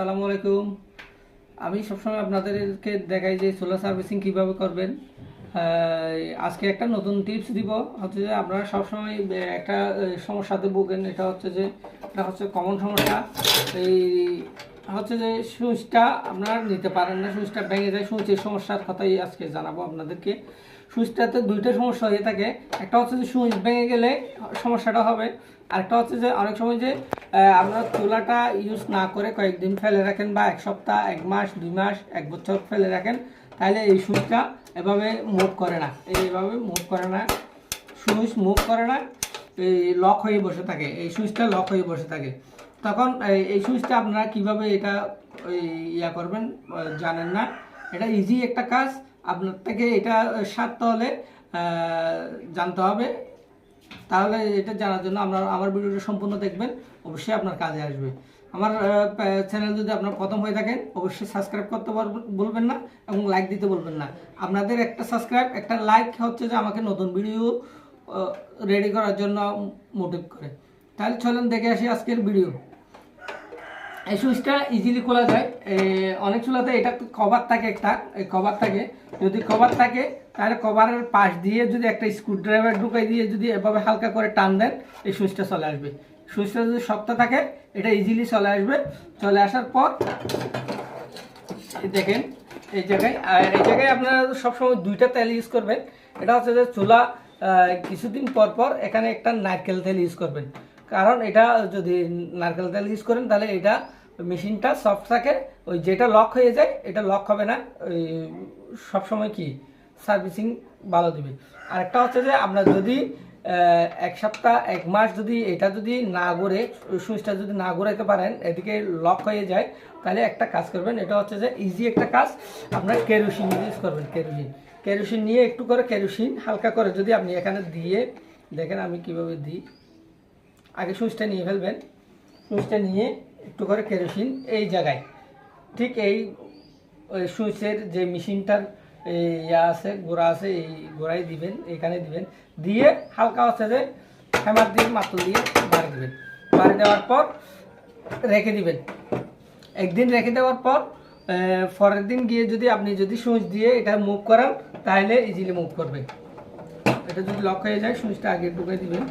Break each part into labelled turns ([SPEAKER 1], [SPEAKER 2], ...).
[SPEAKER 1] আসসালামু আলাইকুম। আমি সবসময় আপনাদেরকে দেখাই যে সোলার সার্ভিসিং কীভাবে করবেন। আজকে একটা নতুন টিপস দিব। হচ্ছে যে আপনারা সবসময় একটা সমস্যাতে ভোগেন। এটা হচ্ছে যে, এটা হচ্ছে কমন সমস্যা। এই হচ্ছে যে সুইচটা আপনারা নিতে পারেন না সুইচটা ভেঙে যায় সুইচের সমস্যার কথাই আজকে জানাব আপনাদেরকে। সুইচটাতে দুইটা সমস্যা হয়ে থাকে। একটা হচ্ছে যে সুইচ ভেঙে গেলে সমস্যাটা হবে। আরেকটা হচ্ছে যে অনেক সময় যে আপনারা চুলাটা ইউজ না করে কয়েকদিন ফেলে রাখেন বা এক সপ্তাহ, এক মাস, দুই মাস, এক বছর ফেলে রাখেন, তাহলে এই সুইচটা এভাবে মুভ করে না। এইভাবে মুভ করে না। সুইচ মুভ করে না। লক হয়ে বসে থাকে, এই সুইচটা লক হয়ে বসে থাকে। তখন এই- সুইচটা আপনারা কীভাবে এটা ইয়া করবেন জানেন না। এটা ইজি একটা কাজ। আপনার থেকে এটা সারতে হলে জানতে হবে। তাহলে এটা জানার জন্য আপনার আমার ভিডিওটা সম্পূর্ণ দেখবেন, অবশ্যই আপনার কাজে আসবে। আমার চ্যানেল যদি আপনার প্রথম হয়ে থাকেন, অবশ্যই সাবস্ক্রাইব করতে বলবেন না এবং লাইক দিতে বলবেন না। আপনাদের একটা সাবস্ক্রাইব একটা লাইক হচ্ছে যে আমাকে নতুন ভিডিও রেডি করার জন্য মোটিভ করে। তাহলে চলেন দেখে আসি আজকের ভিডিও এই সুইচটা ইজিলি খোলা যায়। অনেক চুলাতে এটা কভার থাকে একটা কভার থাকে। যদি কভার থাকে, তাহলে কভারের পাশ দিয়ে যদি একটা স্ক্রু ড্রাইভার ঢুকাই দিয়ে যদি এভাবে হালকা করে টান দেন, এই সুইচটা চলে আসবে। সুইচটা যদি শক্ত থাকে, এটা ইজিলি চলে আসবে। চলে আসার পর দেখেন, এই জায়গায়, আর এই জায়গায় আপনারা সবসময় দুইটা তেল ইউজ করবেন। এটা হচ্ছে যে চুলা কিছুদিন পর পর এখানে একটা নারকেল তেল ইউজ করবেন। কারণ এটা যদি নারকেল তেল ইউজ করেন, তাহলে এটা মেশিনটা সফট থাকে। ওই যেটা লক হয়ে যায়, এটা লক হবে না। ওই সবসময় কি? সার্ভিসিং ভালো দেবে। আরেকটা হচ্ছে যে আমরা যদি এক সপ্তাহ, এক মাস যদি এটা যদি না ঘুরে সুইচটা যদি না ঘুরাইতে পারেন, এদিকে লক হয়ে যায়, তাহলে একটা কাজ করবেন, এটা হচ্ছে যে ইজি একটা কাজ, আপনার কেরোসিন ইউজ করবেন কেরোসিন কেরোসিন নিয়ে একটু করে কেরোসিন হালকা করে যদি আপনি এখানে দিয়ে, দেখেন আমি কীভাবে দিই। আগে সুইচটা নিয়ে ফেলবেন, সুইচটা নিয়ে একটু করে কেরোসিন এই জায়গায়। ঠিক এই সুইচের যে মেশিনটার ইয়া আছে, গোড়া আছে, এই গোড়ায় দিবেন, এখানে দিবেন। দিয়ে হালকা হচ্ছে যে হ্যামার দিয়ে মাত্র দিয়ে বাড়ি দিবেন। বাড়ি দেওয়ার পর রেখে দিবেন। একদিন রেখে দেওয়ার পর পরের দিন গিয়ে যদি আপনি যদি সুইচ দিয়ে এটা মুভ করান, তাহলে ইজিলি মুভ করবে এটা যদি লক হয়ে যায় সুইচটা আগে ঢুকে দিবেন।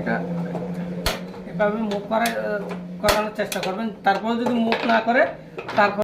[SPEAKER 1] এটা এভাবে মুখ করার করানোর চেষ্টা করবেন। তারপরে যদি মুখ না করে তারপর